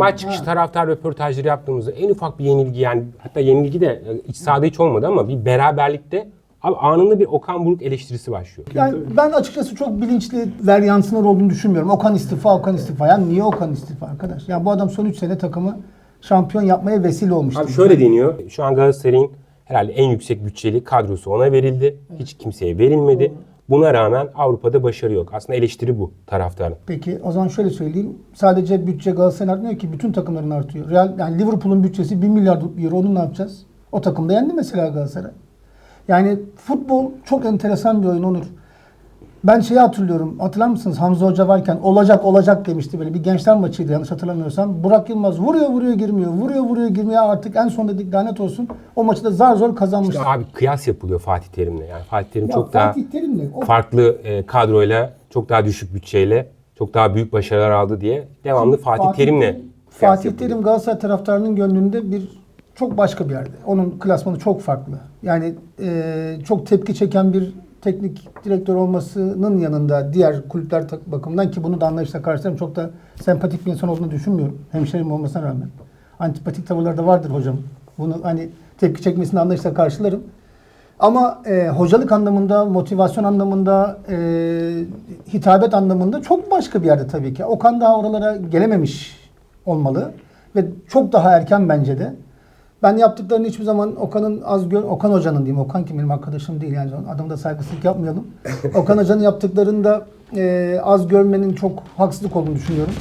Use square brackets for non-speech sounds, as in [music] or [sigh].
maç çıkışı taraftar röportajları yaptığımızda en ufak bir yenilgi yani hatta yenilgi de e, iç sahada hiç olmadı ama bir beraberlikte abi anında bir Okan Buruk eleştirisi başlıyor. Yani ben açıkçası çok bilinçli veryansınlar olduğunu düşünmüyorum. Okan istifa, Okan istifa. Yani niye Okan istifa arkadaş? Ya bu adam son 3 sene takımı şampiyon yapmaya vesile olmuştu. Abi şöyle deniyor. Şu an Galatasaray'ın herhalde en yüksek bütçeli kadrosu ona verildi. Hiç kimseye verilmedi. Buna rağmen Avrupa'da başarı yok. Aslında eleştiri bu taraftarın. Peki o zaman şöyle söyleyeyim. Sadece bütçe Galatasaray'ın artmıyor ki bütün takımların artıyor. Real, yani Liverpool'un bütçesi 1 milyar euro onu ne yapacağız? O takım da yendi mesela Galatasaray. Yani futbol çok enteresan bir oyun Onur. Ben şeyi hatırlıyorum. Hatırlar mısınız? Hamza Hoca varken olacak olacak demişti böyle bir gençler maçıydı yanlış hatırlamıyorsam. Burak Yılmaz vuruyor vuruyor girmiyor. Vuruyor vuruyor girmiyor artık en son dedik lanet olsun. O maçı da zar zor kazanmıştı. İşte abi kıyas yapılıyor Fatih Terim'le. Yani Fatih Terim Ya çok Fatih daha Terim'le o farklı e, kadroyla, çok daha düşük bütçeyle, çok daha büyük başarılar aldı diye devamlı Fatih, Terim'le kıyas Fatih. Terim Galatasaray taraftarının gönlünde bir çok başka bir yerde. Onun klasmanı çok farklı. Yani e, çok tepki çeken bir teknik direktör olmasının yanında diğer kulüpler bakımından ki bunu da anlayışla karşılarım. Çok da sempatik bir insan olduğunu düşünmüyorum. Hemşerim olmasına rağmen. Antipatik tavırları da vardır hocam. Bunu hani tepki çekmesini anlayışla karşılarım. Ama e, hocalık anlamında, motivasyon anlamında, e, hitabet anlamında çok başka bir yerde tabii ki. Okan daha oralara gelememiş olmalı ve çok daha erken bence de. Ben yaptıklarını hiçbir zaman Okan'ın az gör Okan Hoca'nın diyeyim. Okan kim benim arkadaşım değil yani adamda saygısızlık yapmayalım. [laughs] Okan Hoca'nın yaptıklarını da e, az görmenin çok haksızlık olduğunu düşünüyorum.